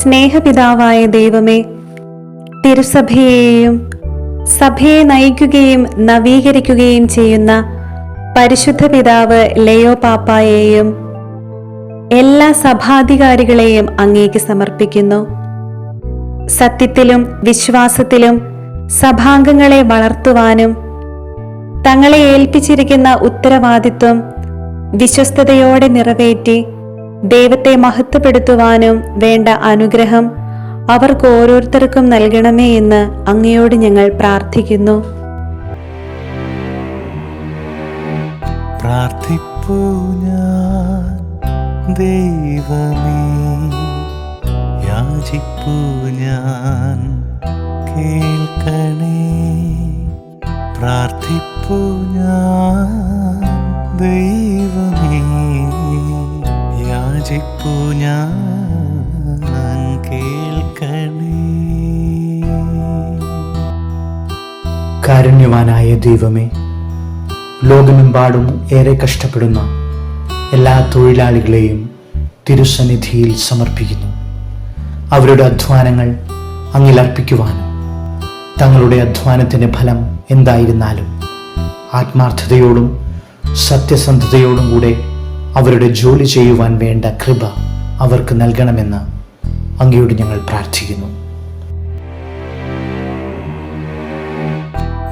സ്നേഹപിതാവായ ദൈവമേ തിരുസഭയെയും സഭയെ നയിക്കുകയും നവീകരിക്കുകയും ചെയ്യുന്ന പരിശുദ്ധ പിതാവ് ലയോ പാപ്പായെയും എല്ലാ സഭാധികാരികളെയും അങ്ങേക്ക് സമർപ്പിക്കുന്നു. സത്യത്തിലും വിശ്വാസത്തിലും സഭാംഗങ്ങളെ വളർത്തുവാനും തങ്ങളെ ഏൽപ്പിച്ചിരിക്കുന്ന ഉത്തരവാദിത്വം വിശ്വസ്തയോടെ നിറവേറ്റി ദൈവത്തെ മഹത്വപ്പെടുത്തുവാനും വേണ്ട അനുഗ്രഹം അവർക്ക് ഓരോരുത്തർക്കും നൽകണമേ എന്ന് അങ്ങയോട് ഞങ്ങൾ പ്രാർത്ഥിക്കുന്നു. പ്രാർത്ഥിപ്പൂ ഞാൻ കേൾക്കണേ. പ്രാർത്ഥിപ്പൂ ഞാൻ കാരുണ്യവാനായ ദൈവമേ ലോകമെമ്പാടും ഏറെ കഷ്ടപ്പെടുന്ന എല്ലാ തൊഴിലാളികളെയും തിരുസന്നിധിയിൽ സമർപ്പിക്കുന്നു. അവരുടെ അധ്വാനങ്ങൾ അങ്ങിൽ അർപ്പിക്കുവാനും തങ്ങളുടെ അധ്വാനത്തിന്റെ ഫലം എന്തായിരുന്നാലും ആത്മാർത്ഥതയോടും സത്യസന്ധതയോടും കൂടെ അവരുടെ ജോലി ചെയ്യുവാൻ വേണ്ട കൃപ അവർക്ക് നൽകണമെന്ന് അങ്ങയോട് ഞങ്ങൾ പ്രാർത്ഥിക്കുന്നു.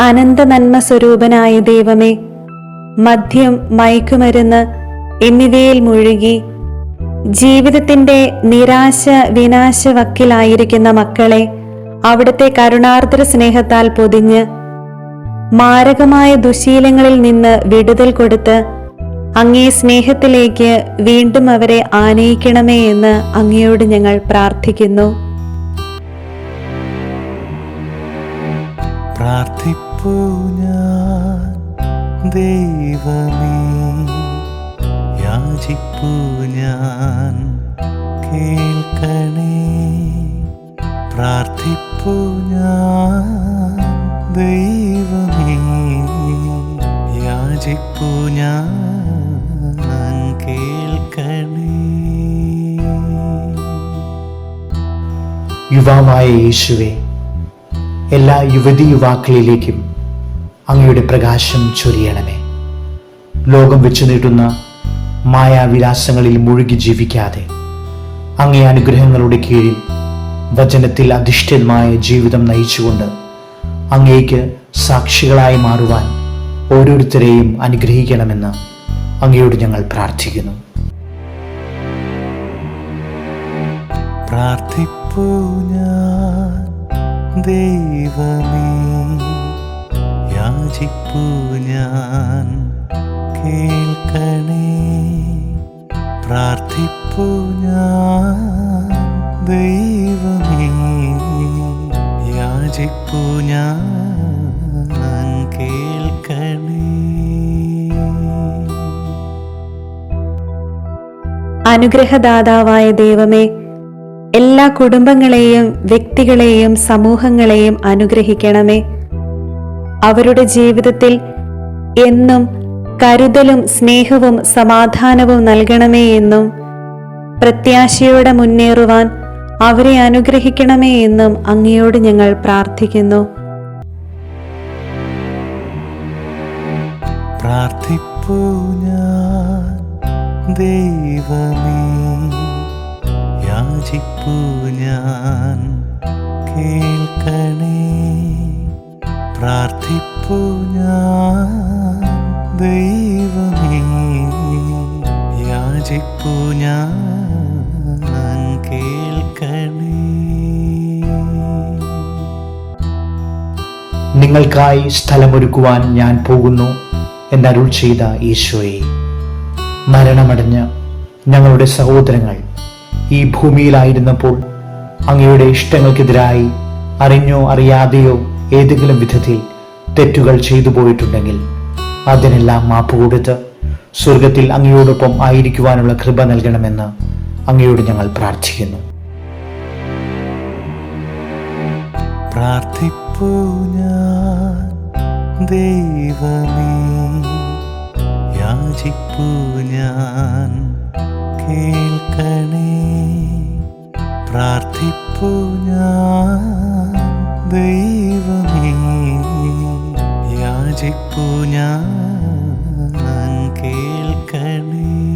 അനന്ത നന്മ സ്വരൂപനായ ദൈവമേ മദ്യം മയക്കുമരുന്ന് എന്നിവയിൽ മുഴുകി ജീവിതത്തിന്റെ നിരാശ വിനാശ വക്കിലായിരിക്കുന്ന മക്കളെ അവിടുത്തെ കരുണാർദ്ര സ്നേഹത്താൽ പൊതിഞ്ഞ് മാരകമായ ദുശീലങ്ങളിൽ നിന്ന് വിടുതൽ കൊടുത്ത് അങ്ങേ സ്നേഹത്തിലേക്ക് വീണ്ടും അവരെ ആനയിക്കണമേ എന്ന് അങ്ങയോട് ഞങ്ങൾ പ്രാർത്ഥിക്കുന്നു. പ്രാർത്ഥിപ്പൂ ഞാൻ ദൈവമേ. യാചിപ്പൂ ഞാൻ കേൾക്കണേ. പ്രാർത്ഥിപ്പൂ ഞാൻ ദൈവമേ. യാചിപ്പൂ ഞാൻ കേൾക്കണേ. യുവാവായ യേശുവെ എല്ലാ യുവതി യുവാക്കളിലേക്കും അങ്ങയുടെ പ്രകാശം ചൊരിയണമേ. ലോകം വെച്ചു നീട്ടുന്ന മായാവിലാസങ്ങളിൽ മുഴുകി ജീവിക്കാതെ അങ്ങേ അനുഗ്രഹങ്ങളുടെ കീഴിൽ വചനത്തിൽ അധിഷ്ഠിതമായ ജീവിതം നയിച്ചുകൊണ്ട് അങ്ങേക്ക് സാക്ഷികളായി മാറുവാൻ ഓരോരുത്തരെയും അനുഗ്രഹിക്കണമെന്ന് അങ്ങയോട് ഞങ്ങൾ പ്രാർത്ഥിക്കുന്നു. പ്രാർത്ഥിപ്പൂ ഞാൻ ദൈവമേ. യാചിപ്പൂ ഞാൻ. കേൾക്കണേ. പ്രാർത്ഥിപ്പു ഞാൻ. ദൈവമേ യാചിപ്പു ഞാൻ. അനുഗ്രഹദാതാവായ ദൈവമേ എല്ലാ കുടുംബങ്ങളെയും വ്യക്തികളെയും സമൂഹങ്ങളെയും അനുഗ്രഹിക്കണമേ. അവരുടെ ജീവിതത്തിൽ എന്നും കരുതലും സ്നേഹവും സമാധാനവും നൽകണമേ എന്നും പ്രത്യാശയോടെ മുന്നേറുവാൻ അവരെ അനുഗ്രഹിക്കണമേ എന്നും അങ്ങയോട് ഞങ്ങൾ പ്രാർത്ഥിക്കുന്നു. ഞാൻ കേൾക്കണേ. പ്രാർത്ഥിപ്പൂ ഞാൻ ദൈവമേ. യാചിപ്പൂ ഞാൻ കേൾക്കണേ. നിങ്ങൾക്കായി സ്ഥലമൊരുക്കുവാൻ ഞാൻ പോകുന്നു എന്നരുൾ ചെയ്ത ഈശോയെ. മരണമടഞ്ഞ് ഞങ്ങളുടെ സഹോദരങ്ങൾ ഈ ഭൂമിയിലായിരുന്നപ്പോൾ അങ്ങയുടെ ഇഷ്ടങ്ങൾക്കെതിരായി അറിഞ്ഞോ അറിയാതെയോ ഏതെങ്കിലും വിധത്തിൽ തെറ്റുകൾ ചെയ്തു പോയിട്ടുണ്ടെങ്കിൽ അതിനെല്ലാം മാപ്പ് കൊടുത്ത് സ്വർഗത്തിൽ അങ്ങയോടൊപ്പം ആയിരിക്കുവാനുള്ള കൃപ നൽകണമെന്ന് അങ്ങയോട് ഞങ്ങൾ പ്രാർത്ഥിക്കുന്നു. ഞാൻ ദൈവമേ യാചിപ്പൂ ഞാൻ ദൈവമേ യാചിപ്പു ഞാൻ കേൾക്കണേ.